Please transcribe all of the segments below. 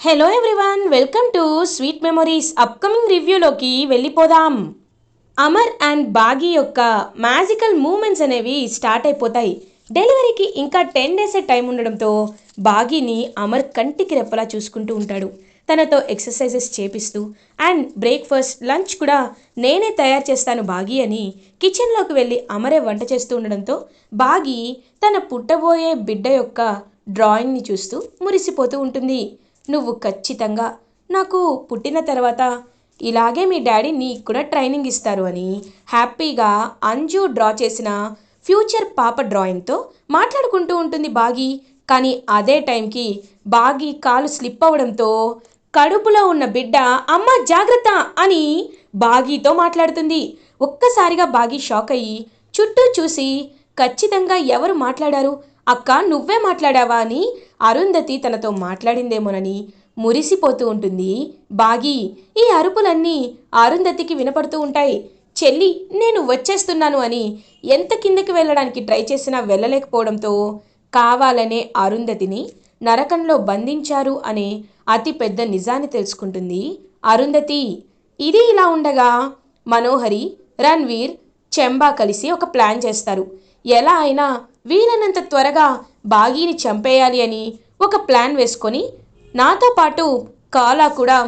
Hello everyone welcome to sweet memories upcoming రివ్యూలోకి వెళ్ళిపోదాం. Amar and Baaghi యొక్క magical moments అనేవి start అయిపోతాయి. డెలివరీకి ఇంకా టెన్ డేస్ టైం ఉండడంతో బాగీని అమర్ కంటికి రెప్పలా చూసుకుంటూ ఉంటాడు. తనతో ఎక్సర్సైజెస్ చేపిస్తూ అండ్ బ్రేక్ఫాస్ట్ లంచ్ కూడా నేనే తయారు చేస్తాను బాగీ అని కిచెన్లోకి వెళ్ళి అమరే వంట చేస్తూ ఉండడంతో బాగీ తన పుట్టబోయే బిడ్డ యొక్క డ్రాయింగ్ని చూస్తూ మురిసిపోతూ ఉంటుంది. నువ్వు ఖచ్చితంగా నాకు పుట్టిన తర్వాత ఇలాగే మీ డాడీ నీకు కూడా ట్రైనింగ్ ఇస్తారు అని హ్యాపీగా అంజు డ్రా చేసిన ఫ్యూచర్ పాప డ్రాయింగ్తో మాట్లాడుకుంటూ ఉంటుంది బాగి. కానీ అదే టైంకి బాగి కాలు స్లిప్ అవ్వడంతో కడుపులో ఉన్న బిడ్డ అమ్మ జాగ్రత్త అని బాగీతో మాట్లాడుతుంది. ఒక్కసారిగా బాగి షాక్ అయ్యి చుట్టూ చూసి ఖచ్చితంగా ఎవరు మాట్లాడారు? అక్క నువ్వే మాట్లాడావా అని అరుంధతి తనతో మాట్లాడిందేమోనని మురిసిపోతూ ఉంటుంది. బాగి ఈ అరుపులన్నీ అరుంధతికి వినపడుతూ ఉంటాయి. చెల్లి నేను వచ్చేస్తున్నాను అని ఎంత కిందకి వెళ్ళడానికి ట్రై చేసినా వెళ్ళలేకపోవడంతో కావాలనే అరుంధతిని నరకంలో బంధించారు అనే అతి పెద్ద నిజాన్ని తెలుసుకుంటుంది అరుంధతి. ఇది ఇలా ఉండగా మనోహరి రణ్వీర్ చెంబా కలిసి ఒక ప్లాన్ చేస్తారు. ఎలా అయినా వీలైనంత త్వరగా బాగీని చంపేయాలి అని ఒక ప్లాన్ వేసుకొని నాతో పాటు కాలా కూడా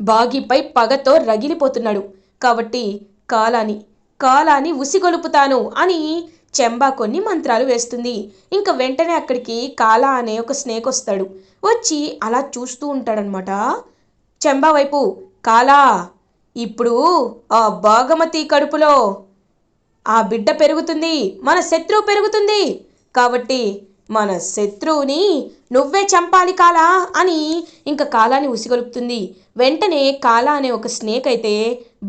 బాగీపై పగతో రగిలిపోతున్నాడు. కాబట్టి కాలాని కాలాని ఉసిగొలుపుతాను అని చెంబా కొన్ని మంత్రాలు వేస్తుంది. ఇంకా వెంటనే అక్కడికి కాలా అనే ఒక స్నేక్ వస్తాడు. వచ్చి అలా చూస్తూ ఉంటాడనమాట. చెంబా వైపు కాలా ఇప్పుడు ఆ బాగమతి కడుపులో ఆ బిడ్డ పెరుగుతుంది మన శత్రువు పెరుగుతుంది. కాబట్టి మన శత్రువుని నువ్వే చంపాలి కాలా అని ఇంకా కాలాని ఉసిగొలుపుతుంది. వెంటనే కాలా అనే ఒక స్నేక్ అయితే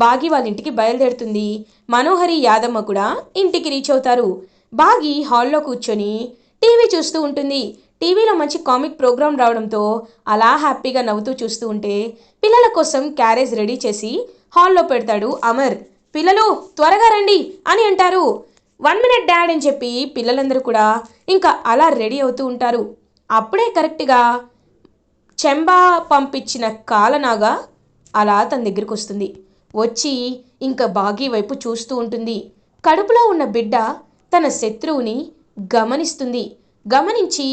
బాగి వాళ్ళ ఇంటికి బయలుదేరుతుంది. మనోహరి యాదమ్మ కూడా ఇంటికి రీచ్ అవుతారు. బాగి హాల్లో కూర్చొని టీవీ చూస్తూ ఉంటుంది. టీవీలో మంచి కామిక్ ప్రోగ్రాం రావడంతో అలా హ్యాపీగా నవ్వుతూ చూస్తూ ఉంటే పిల్లల కోసం క్యారేజ్ రెడీ చేసి హాల్లో పెడతాడు అమర్. పిల్లలు త్వరగా రండి అని అంటారు. వన్ మినిట్ డాడ్ అని చెప్పి పిల్లలందరూ కూడా ఇంకా అలా రెడీ అవుతూ ఉంటారు. అప్పుడే కరెక్ట్గా చెంబా పంపించిన కాలనాగా అలా తన దగ్గరికి వస్తుంది. వచ్చి ఇంకా బాగీ వైపు చూస్తూ ఉంటుంది. కడుపులో ఉన్న బిడ్డ తన శత్రువుని గమనిస్తుంది. గమనించి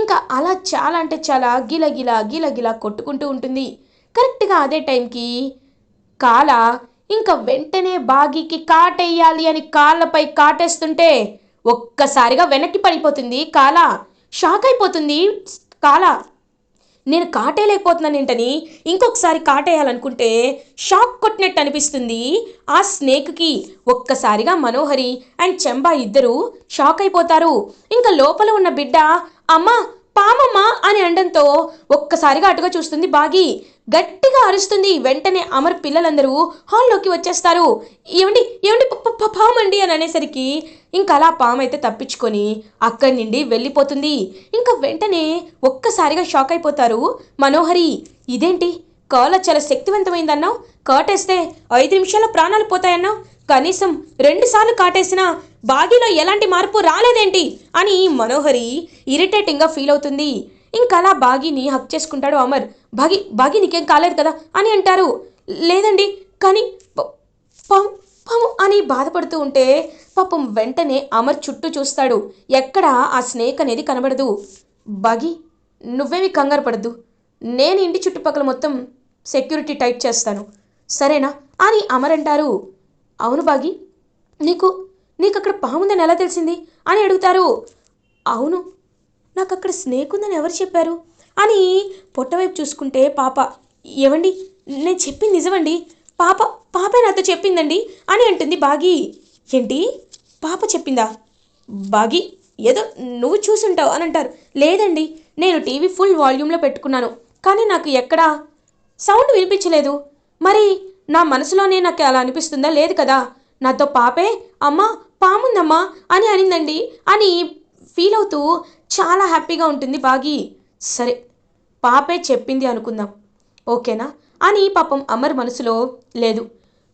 ఇంకా అలా చాలా అంటే చాలా గిలగిలా గిలగిలా కొట్టుకుంటూ ఉంటుంది. కరెక్ట్గా అదే టైంకి కాల ఇంకా వెంటనే బాగీకి కాటేయాలి అని కాళ్ళపై కాటేస్తుంటే ఒక్కసారిగా వెనక్కి పడిపోతుంది కాల. షాక్ అయిపోతుంది కాల. నేను కాటేయలేకపోతున్నాను ఏంటని ఇంకొకసారి కాటేయాలనుకుంటే షాక్ కొట్టినట్టు అనిపిస్తుంది. ఆ స్నేక్కి ఒక్కసారిగా మనోహరి అండ్ చెంబా ఇద్దరు షాక్ అయిపోతారు. ఇంకా లోపల ఉన్న బిడ్డ అమ్మా పామమ్మ అని అనడంతో ఒక్కసారిగా అటుగా చూస్తుంది బాగి. గట్టిగా అరుస్తుంది. వెంటనే అమర్ పిల్లలందరూ హాల్లోకి వచ్చేస్తారు. ఏమండి? ఏమండి? ప- పామండి అని అనేసరికి ఇంకా అలా పాము అయితే తప్పించుకొని అక్కడి నుండి వెళ్ళిపోతుంది. ఇంకా వెంటనే ఒక్కసారిగా షాక్ అయిపోతారు. మనోహరి ఇదేంటి? కాల చాలా శక్తివంతమైందన్నావు? కాటేస్తే ఐదు నిమిషాల ప్రాణాలు పోతాయన్నావు? కనీసం రెండుసార్లు కాటేసినా బాగీలో ఎలాంటి మార్పు రాలేదేంటి? అని మనోహరి ఇరిటేటింగ్గా ఫీల్ అవుతుంది. ఇంకలా బాగీని హక్ చేసుకుంటాడు అమర్. బాగి బాగి నీకేం కాలేదు కదా అని అంటారు. లేదండి కానీ ప- పాము పాము అని బాధపడుతూ ఉంటే పాపం వెంటనే అమర్ చుట్టూ చూస్తాడు. ఎక్కడ ఆ స్నేక్ అనేది కనబడదు. బాగి నువ్వేమి కంగారు పడద్దు. నేను ఇంటి చుట్టుపక్కల మొత్తం సెక్యూరిటీ టైట్ చేస్తాను. సరేనా అని అమర్ అంటారు. అవును బాగి నీకు నీకు అక్కడ పాముందని ఎలా తెలిసింది అని అడుగుతారు. అవును నాకు అక్కడ స్నేక్ ఉందని ఎవరు చెప్పారు? అని పొట్టవైపు చూసుకుంటే పాప ఏవండి? నేను చెప్పింది నిజమండి. పాప పాపే నాతో చెప్పిందండి అని అంటుంది బాగి. ఏంటి? పాప చెప్పిందా? బాగి ఏదో నువ్వు చూసుంటావు అని అంటారు. లేదండి నేను టీవీ ఫుల్ వాల్యూమ్లో పెట్టుకున్నాను. కానీ నాకు ఎక్కడా సౌండ్ వినిపించలేదు. మరి నా మనసులోనే నాకు అలా అనిపిస్తుందా? లేదు కదా. నాతో పాపే అమ్మా పాముందమ్మా అని అనిందండి. అని ఫీల్ అవుతూ చాలా హ్యాపీగా ఉంటుంది బాగి. సరే పాపే చెప్పింది అనుకుందాం. ఓకేనా? అని పాపం అమర్ మనసులో లేదు.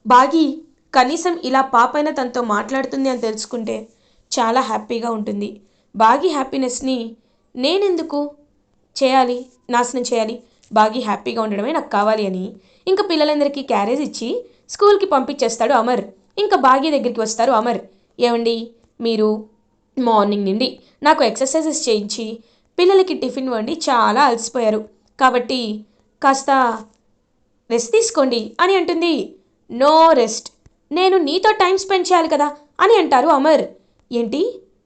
బాగి కనీసం ఇలా పాపైన తనతో మాట్లాడుతుంది అని తెలుసుకుంటే చాలా హ్యాపీగా ఉంటుంది. బాగి హ్యాపీనెస్ని నేనెందుకు చేయాలి నాశనం చేయాలి? బాగి హ్యాపీగా ఉండడమే నాకు కావాలి అని ఇంకా పిల్లలందరికీ క్యారేజ్ ఇచ్చి స్కూల్కి పంపించేస్తాడు అమర్. ఇంకా బాగి దగ్గరికి వస్తారు అమర్. ఏమండి? మీరు మార్నింగ్ నుండి నాకు ఎక్సర్సైజెస్ చేయించి పిల్లలకి టిఫిన్ వండి చాలా అలసిపోయారు. కాబట్టి కాస్త రెస్ట్ తీసుకోండి అని అంటుంది. No rest. నేను నీతో టైం స్పెండ్ చేయాలి కదా అని అంటారు అమర్. ఏంటి?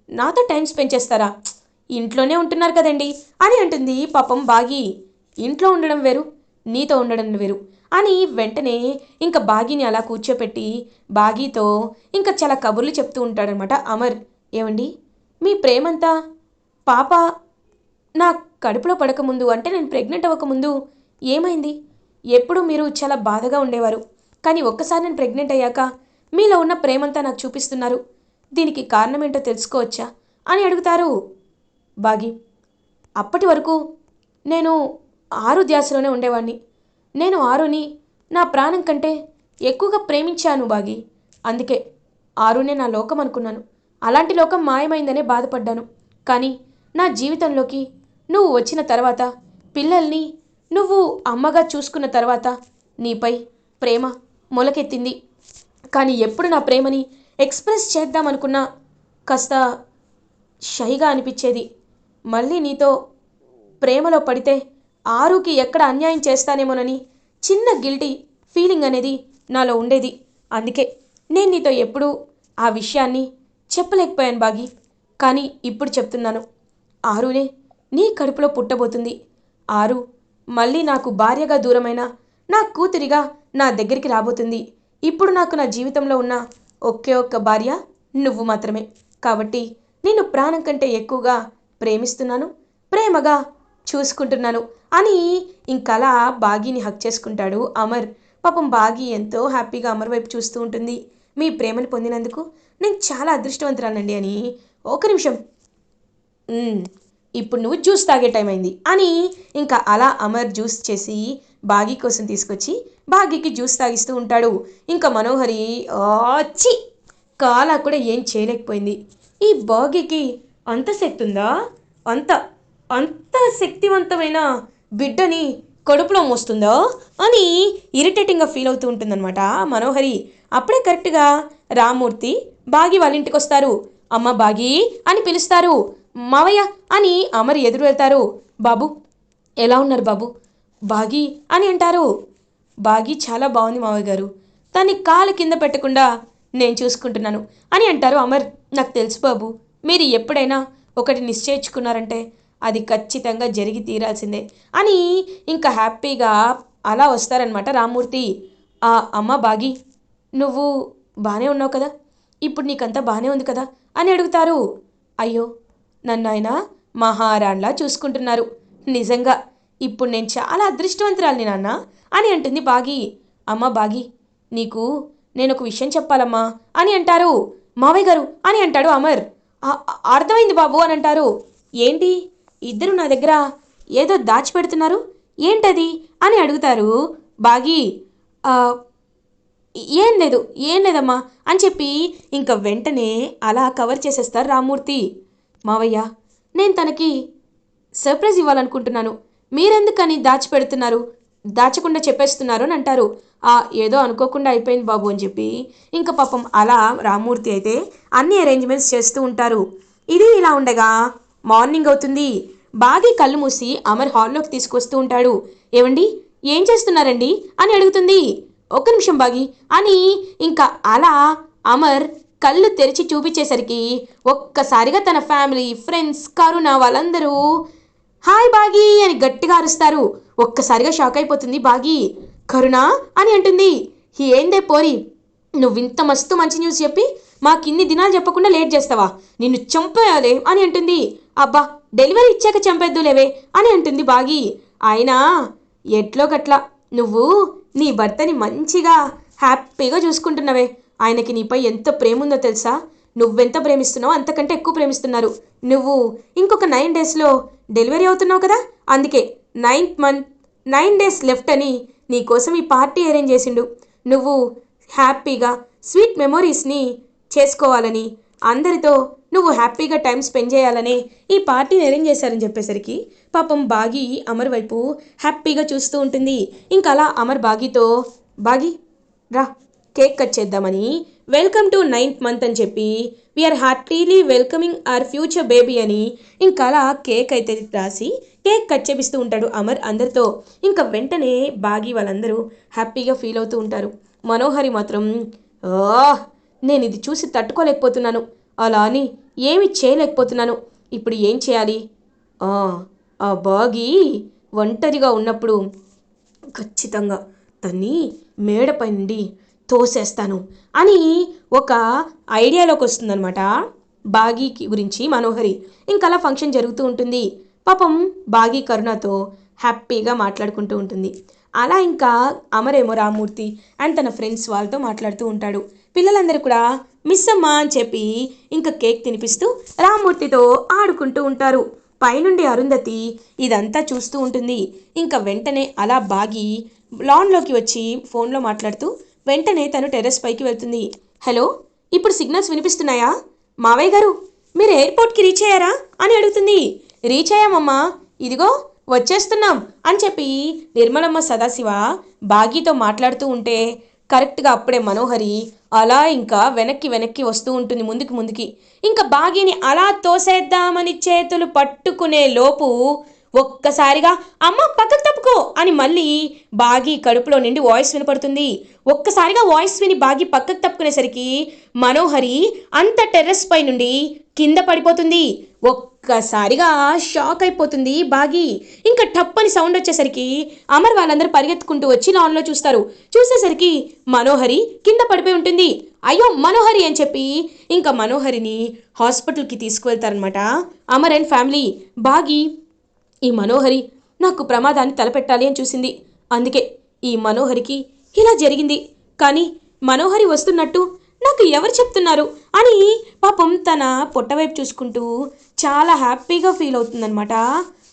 నాతో టైం స్పెండ్ చేస్తారా? ఇంట్లోనే ఉంటున్నారు కదండి అని అంటుంది పాపం బాగి. ఇంట్లో ఉండడం వేరు నీతో ఉండడం వేరు అని వెంటనే ఇంకా బాగిని అలా కూర్చోపెట్టి బాగీతో ఇంకా చాలా కబుర్లు చెప్తూ ఉంటాడనమాట అమర్. ఏమండి? మీ ప్రేమంతా? పాప? నా కడుపులో పడకముందు అంటే నేను ప్రెగ్నెంట్ అవ్వకముందు ఏమైంది? ఎప్పుడు మీరు చాలా బాధగా ఉండేవారు. కానీ ఒక్కసారి నేను ప్రెగ్నెంట్ అయ్యాక మీలో ఉన్న ప్రేమంతా నాకు చూపిస్తున్నారు. దీనికి కారణం ఏంటో తెలుసుకోవచ్చా అని అడుగుతారు బాగి. అప్పటి వరకు నేను ఆరు ధ్యాసలోనే ఉండేవాడిని నేను ఆరుని నా ప్రాణం కంటే ఎక్కువగా ప్రేమించాను బాగి. అందుకే ఆరునే నా లోకం అనుకున్నాను. అలాంటి లోకం మాయమైందనే బాధపడ్డాను. కానీ నా జీవితంలోకి నువ్వు వచ్చిన తర్వాత పిల్లల్ని నువ్వు అమ్మగా చూసుకున్న తర్వాత నీపై ప్రేమ మొలకెత్తింది. కానీ ఎప్పుడు నా ప్రేమని ఎక్స్ప్రెస్ చేద్దామనుకున్నా కాస్త షైగా అనిపించేది. మళ్ళీ నీతో ప్రేమలో పడితే ఆరుకి ఎక్కడ అన్యాయం చేస్తానేమోనని చిన్న గిల్టీ ఫీలింగ్ అనేది నాలో ఉండేది. అందుకే నేను నీతో ఎప్పుడూ ఆ విషయాన్ని చెప్పలేకపోయాను బాగి. కానీ ఇప్పుడు చెప్తున్నాను. ఆరునే నీ కడుపులో పుట్టబోతుంది. ఆరు మళ్ళీ నాకు భార్యగా దూరమైన నా కూతురిగా నా దగ్గరికి రాబోతుంది. ఇప్పుడు నాకు నా జీవితంలో ఉన్న ఒకే ఒక్క భార్య నువ్వు మాత్రమే. కాబట్టి నేను ప్రాణం కంటే ఎక్కువగా ప్రేమిస్తున్నాను ప్రేమగా చూసుకుంటున్నాను అని ఇంకలా బాగీని హక్ చేసుకుంటాడు అమర్. పాపం బాగి ఎంతో హ్యాపీగా అమర్ వైపు చూస్తూ ఉంటుంది. మీ ప్రేమను పొందినందుకు నేను చాలా అదృష్టవంతురాలండి అని. ఒక నిమిషం. ఇప్పుడు నువ్వు జ్యూస్ తాగే టైం అయింది అని ఇంకా అలా అమర్ జ్యూస్ చేసి బాగీ కోసం తీసుకొచ్చి బాగీకి జ్యూస్ తాగిస్తూ ఉంటాడు. ఇంకా మనోహరి ఆచి కాలా కూడా ఏం చేయలేకపోయింది. ఈ బాగీకి అంత శక్తి ఉందా? అంత అంత శక్తివంతమైన బిడ్డని కడుపులో మోస్తుందో? అని ఇరిటేటింగ్గా ఫీల్ అవుతూ ఉంటుందన్నమాట మనోహరి. అప్పుడే కరెక్ట్గా రామూర్తి బాగి వాళ్ళ ఇంటికి వస్తారు అమ్మ బాగి అని పిలుస్తారు. మావయ్య అని అమర్ ఎదురు వెళ్తారు బాబు ఎలా ఉన్నారు బాబు? బాగి అని అంటారు. బాగి చాలా బాగుంది మావయ్య గారు. దాన్ని కాలు కింద పెట్టకుండా నేను చూసుకుంటున్నాను అని అంటారు అమర్. నాకు తెలుసు బాబు మీరు ఎప్పుడైనా ఒకటి నిశ్చయించుకున్నారంటే అది ఖచ్చితంగా జరిగి తీరాల్సిందే అని ఇంకా హ్యాపీగా అలా వస్తారనమాట రామ్మూర్తి. ఆ అమ్మ బాగి నువ్వు బాగానే ఉన్నావు కదా? ఇప్పుడు నీకంతా బాగానే ఉంది కదా? అని అడుగుతారు. అయ్యో నన్ను ఆయన మహారాణ్లా చూసుకుంటున్నారు. నిజంగా ఇప్పుడు నేను చాలా అదృష్టవంతురాలిని నాన్న అని అంటుంది బాగి. అమ్మ బాగి నీకు నేను ఒక విషయం చెప్పాలమ్మా అని అంటారు. మావయ్య గారు అని అంటాడు అమర్. అర్థమైంది బాబు అని అంటారు. ఏంటి? ఇద్దరు నా దగ్గర ఏదో దాచిపెడుతున్నారు? ఏంటది? అని అడుగుతారు బాగి. ఏం లేదు ఏం లేదమ్మా అని చెప్పి ఇంకా వెంటనే అలా కవర్ చేసేస్తారు రామూర్తి. మావయ్య నేను తనకి సర్ప్రైజ్ ఇవ్వాలనుకుంటున్నాను. మీరెందుకని దాచిపెడుతున్నారు? దాచకుండా చెప్పేస్తున్నారు అని అంటారు. ఆ ఏదో అనుకోకుండా అయిపోయింది బాబు అని చెప్పి ఇంకా పాపం అలా రామూర్తి అయితే అన్ని అరేంజ్మెంట్స్ చేస్తూ ఉంటారు. ఇది ఇలా ఉండగా మార్నింగ్ అవుతుంది. బాగి కళ్ళు మూసి అమర్ హాల్లోకి తీసుకొస్తూ ఉంటాడు. ఏమండి ఏం చేస్తున్నారండి? అని అడుగుతుంది. ఒక్క నిమిషం బాగి. అని ఇంకా అలా అమర్ కళ్ళు తెరిచి చూపించేసరికి ఒక్కసారిగా తన ఫ్యామిలీ ఫ్రెండ్స్ కరుణ వాళ్ళందరూ హాయ్ బాగి అని గట్టిగా అరుస్తారు. ఒక్కసారిగా షాక్ అయిపోతుంది బాగి. కరుణ అని అంటుంది. ఏందే పోరి? నువ్వింత మస్తు మంచి న్యూస్ చెప్పి మాకు ఇన్ని దినాలు చెప్పకుండా లేట్ చేస్తావా? నిన్ను చంపేయాలి అని అంటుంది. అబ్బా డెలివరీ ఇచ్చాక చంపేద్దులేవే అని అంటుంది బాగి. అయినా ఎట్లో గట్లా నువ్వు నీ భర్తని మంచిగా హ్యాపీగా చూసుకుంటున్నవే. ఆయనకి నీపై ఎంత ప్రేమ ఉందో తెలుసా? నువ్వెంత ప్రేమిస్తున్నావో అంతకంటే ఎక్కువ ప్రేమిస్తున్నారు. నువ్వు ఇంకొక నైన్ డేస్లో డెలివరీ అవుతున్నావు కదా? అందుకే ninth month nine days left అని నీకోసం ఈ పార్టీ అరేంజ్ చేసిండు. నువ్వు హ్యాపీగా స్వీట్ మెమొరీస్ని చేసుకోవాలని అందరితో నువ్వు హ్యాపీగా టైం స్పెండ్ చేయాలనే ఈ పార్టీని అరేంజ్ చేశారని చెప్పేసరికి పాపం బాగి అమర్ వైపు హ్యాపీగా చూస్తూ ఉంటుంది. ఇంకా అలా అమర్ బాగితో బాగి రా కేక్ కట్ చేద్దామని వెల్కమ్ టు నైన్త్ మంత్ అని చెప్పి we're happily welcoming our future baby అని ఇంకా అలా కేక్ అయితే రాసి కేక్ కట్ చేపిస్తూ ఉంటాడు అమర్ అందరితో. ఇంకా వెంటనే బాగి వాళ్ళందరూ హ్యాపీగా ఫీల్ అవుతూ ఉంటారు. మనోహరి మాత్రం "ఆ, నేను ఇది చూసి తట్టుకోలేకపోతున్నాను. అలా అని ఏమి చేయలేకపోతున్నాను. ఇప్పుడు ఏం చేయాలి? "ఆ, బాగి ఒంటరిగా ఉన్నప్పుడు ఖచ్చితంగా తన్ని మేడపై నుండి తోసేస్తాను అని ఒక ఐడియాలోకి వస్తుందనమాట బాగీకి గురించి మనోహరి. ఇంకలా అలా ఫంక్షన్ జరుగుతూ ఉంటుంది. పాపం బాగీ కరుణతో హ్యాపీగా మాట్లాడుకుంటూ ఉంటుంది. అలా ఇంకా అమరేమో రామూర్తి అండ్ తన ఫ్రెండ్స్ వాళ్ళతో మాట్లాడుతూ ఉంటాడు. పిల్లలందరూ కూడా మిస్ అమ్మా అని చెప్పి ఇంకా కేక్ తినిపిస్తూ రామూర్తితో ఆడుకుంటూ ఉంటారు. పైనుండి అరుంధతి ఇదంతా చూస్తూ ఉంటుంది. ఇంకా వెంటనే అలా బాగి లాన్లోకి వచ్చి ఫోన్లో మాట్లాడుతూ వెంటనే తను టెర్రస్ పైకి వెళ్తుంది. హలో ఇప్పుడు సిగ్నల్స్ వినిపిస్తున్నాయా? మావయ్య గారు మీరు ఎయిర్పోర్ట్కి రీచ్ అయ్యారా అని అడుగుతుంది. రీచ్ అయ్యామమ్మా. ఇదిగో వచ్చేస్తున్నాం అని చెప్పి నిర్మలమ్మ సదాశివ బాగీతో మాట్లాడుతూ ఉంటే కరెక్ట్గా అప్పుడే మనోహరి అలా ఇంకా వెనక్కి వెనక్కి వస్తూ ఉంటుంది ముందుకి ముందుకి. ఇంకా బాగిని అలా తోసేద్దామని చేతులు పట్టుకునే లోపు ఒక్కసారిగా అమ్మ పక్కకు తప్పుకో అని మళ్ళీ బాగి కడుపులో నుండి వాయిస్ వినపడుతుంది. ఒక్కసారిగా వాయిస్ విని బాగి పక్కకు తప్పుకునేసరికి మనోహరి అంత టెర్రస్ పై నుండి కింద పడిపోతుంది. ఒక్కసారిగా షాక్ అయిపోతుంది బాగి. ఇంకా టప్పని సౌండ్ వచ్చేసరికి అమర్ వాళ్ళందరూ పరిగెత్తుకుంటూ వచ్చి లాన్లో చూస్తారు. చూసేసరికి మనోహరి కింద పడిపోయి ఉంటుంది. అయ్యో మనోహరి అని చెప్పి ఇంకా మనోహరిని హాస్పిటల్కి తీసుకువెళ్తారనమాట అమర్ అండ్ ఫ్యామిలీ. బాగి ఈ మనోహరి నాకు ప్రమాదాన్ని తలపెట్టాలి అని చూసింది. అందుకే ఈ మనోహరికి ఇలా జరిగింది. కానీ మనోహరి వస్తున్నట్టు నాకు ఎవరు చెప్తున్నారు? అని పాపం తన పొట్టవైపు చూసుకుంటూ చాలా హ్యాపీగా ఫీల్ అవుతుందన్నమాట.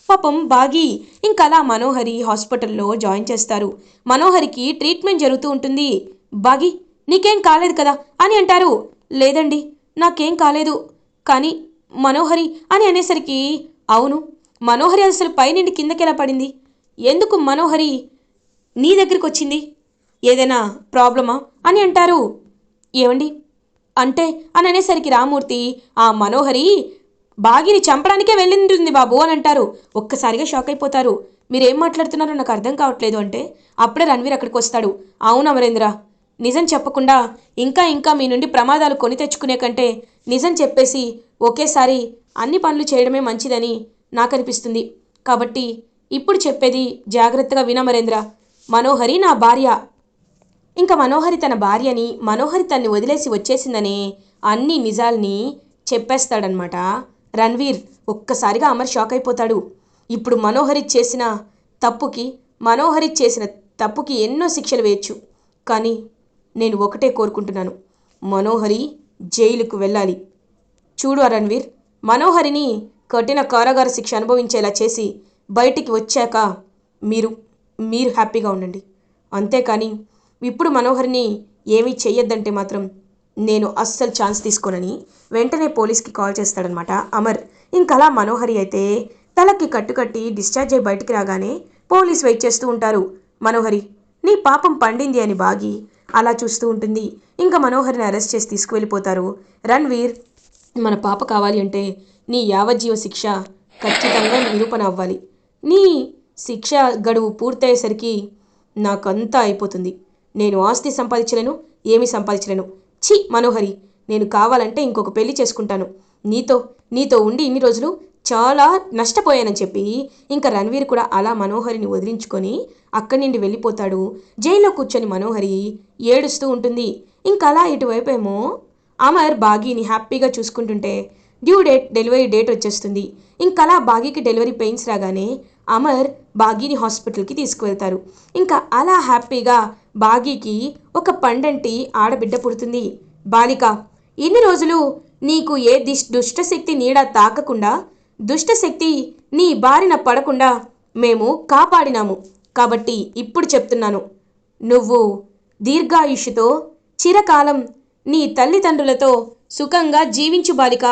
పాపం బాగి ఇంకా అలా మనోహరి హాస్పిటల్లో జాయిన్ చేస్తారు. మనోహరికి ట్రీట్మెంట్ జరుగుతూ ఉంటుంది. బాగి నీకేం కాలేదు కదా? అని అంటారు. లేదండి నాకేం కాలేదు. కానీ మనోహరి అని అనేసరికి అవును మనోహరి అసలు పైనుండి కిందకి పడింది? ఎందుకు మనోహరి నీ దగ్గరికి వచ్చింది ఏదైనా ప్రాబ్లమా? అని అంటారు. ఏమండి అంటే అని అనేసరికి రామూర్తి ఆ మనోహరి బాగిని చంపడానికే వెళ్ళింటుంది బాబు అని అంటారు. ఒక్కసారిగా షాక్ అయిపోతారు. మీరేం మాట్లాడుతున్నారో నాకు అర్థం కావట్లేదు అంటే అప్పుడే రణవీర్ అక్కడికి వస్తాడు అవును అమరేంద్ర నిజం చెప్పకుండా ఇంకా ఇంకా మీ నుండి ప్రమాదాలు కొని తెచ్చుకునే కంటే నిజం చెప్పేసి ఒకేసారి అన్ని పనులు చేయడమే మంచిదని నాకు అనిపిస్తుంది కాబట్టి ఇప్పుడు చెప్పేది జాగ్రత్తగా వినమరేంద్ర మనోహరి నా భార్య. ఇంకా మనోహరి తన భార్యని మనోహరి తన్ని వదిలేసి వచ్చేసిందనే అన్ని నిజాల్ని చెప్పేస్తాడనమాట రణ్వీర్. ఒక్కసారిగా అమర్ షాక్ అయిపోతాడు. ఇప్పుడు మనోహరి చేసిన తప్పుకి మనోహరి చేసిన తప్పుకి ఎన్నో శిక్షలు వేయచ్చు. కానీ నేను ఒకటే కోరుకుంటున్నాను. మనోహరి జైలుకు వెళ్ళాలి. చూడు ఆ రణ్వీర్ మనోహరిని కఠిన కారాగార శిక్ష అనుభవించేలా చేసి బయటికి వచ్చాక మీరు మీరు హ్యాపీగా ఉండండి. అంతేకాని ఇప్పుడు మనోహర్ని ఏమీ చెయ్యొద్దంటే మాత్రం నేను అస్సలు ఛాన్స్ తీసుకోనని వెంటనే పోలీస్కి కాల్ చేస్తాడనమాట అమర్. ఇంకలా మనోహరి అయితే తలకి కట్టుకట్టి డిశ్చార్జ్ అయి బయటికి రాగానే పోలీస్ వెయిట్ చేస్తూ ఉంటారు. మనోహరి నీ పాపం పండింది అని బాగి అలా చూస్తూ ఉంటుంది. ఇంకా మనోహరిని అరెస్ట్ చేసి తీసుకువెళ్ళిపోతారు. రణ్వీర్ మన పాప కావాలి అంటే నీ యావజ్జీవ శిక్ష ఖచ్చితంగా నిరూపణ అవ్వాలి. నీ శిక్ష గడువు పూర్తయ్యేసరికి నాకంతా అయిపోతుంది. నేను ఆస్తి సంపాదించలేను ఏమి సంపాదించలేను. ఛీ మనోహరి నేను కావాలంటే ఇంకొక పెళ్ళి చేసుకుంటాను. నీతో నీతో ఉండి ఇన్ని రోజులు చాలా నష్టపోయానని చెప్పి ఇంకా రణ్వీర్ కూడా అలా మనోహరిని వదిలించుకొని అక్కడి నుండి వెళ్ళిపోతాడు. జైల్లో కూర్చొని మనోహరి ఏడుస్తూ ఉంటుంది. ఇంకా అలా ఇటువైపు ఏమో అమర్ బాగీని హ్యాపీగా చూసుకుంటుంటే డ్యూ డేట్ డెలివరీ డేట్ వచ్చేస్తుంది. ఇంకా అలా బాగీకి డెలివరీ పెయిన్స్ రాగానే అమర్ బాగీని హాస్పిటల్కి తీసుకువెళ్తారు. ఇంకా అలా హ్యాపీగా బాగీకి ఒక పండంటి ఆడబిడ్డ పుడుతుంది. బాలిక ఇన్ని రోజులు నీకు ఏ దిష్ దుష్టశక్తి నీడ తాకకుండా దుష్టశక్తి నీ బారిన పడకుండా మేము కాపాడినాము. కాబట్టి ఇప్పుడు చెప్తున్నాను. నువ్వు దీర్ఘాయుష్యుతో చిరకాలం నీ తల్లిదండ్రులతో సుఖంగా జీవించు బాలిక.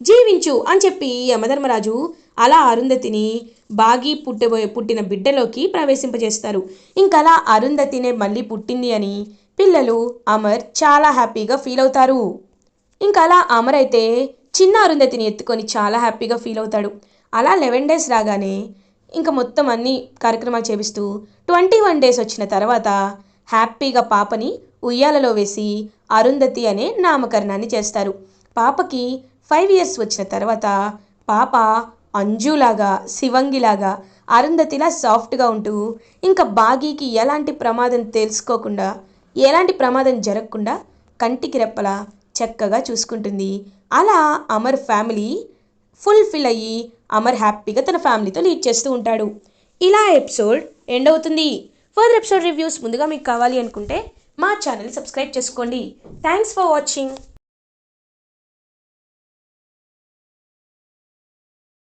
జీవించు అని చెప్పి యమధర్మరాజు అలా అరుంధతిని బాగి పుట్టబోయే పుట్టిన బిడ్డలోకి ప్రవేశింపజేస్తారు. ఇంకలా అరుంధతినే మళ్ళీ పుట్టింది అని పిల్లలు అమర్ చాలా హ్యాపీగా ఫీల్ అవుతారు. ఇంకా అలా అమర్ అయితే చిన్న అరుంధతిని ఎత్తుకొని చాలా హ్యాపీగా ఫీల్ అవుతాడు. అలా లెవెన్ డేస్ రాగానే ఇంకా మొత్తం అన్ని కార్యక్రమాలు చేపిస్తూ ట్వంటీ వన్ డేస్ వచ్చిన తర్వాత హ్యాపీగా పాపని ఉయ్యాలలో వేసి అరుంధతి అనే నామకరణాన్ని చేస్తారు. పాపకి ఫైవ్ ఇయర్స్ వచ్చిన తర్వాత పాప అంజులాగా శివంగిలాగా అరుంధతిలా సాఫ్ట్గా ఉంటూ ఇంకా బాగీకి ఎలాంటి ప్రమాదం తెలుసుకోకుండా ఎలాంటి ప్రమాదం జరగకుండా కంటికి రెప్పలా చక్కగా చూసుకుంటుంది. అలా అమర్ ఫ్యామిలీ ఫుల్ఫిల్ అయ్యి అమర్ హ్యాపీగా తన ఫ్యామిలీతో లీడ్ చేస్తూ ఉంటాడు. ఇలా ఎపిసోడ్ ఎండ్ అవుతుంది. ఫర్దర్ ఎపిసోడ్ రివ్యూస్ ముందుగా మీకు కావాలి అనుకుంటే మా ఛానల్ సబ్స్క్రైబ్ చేసుకోండి. Thanks for watching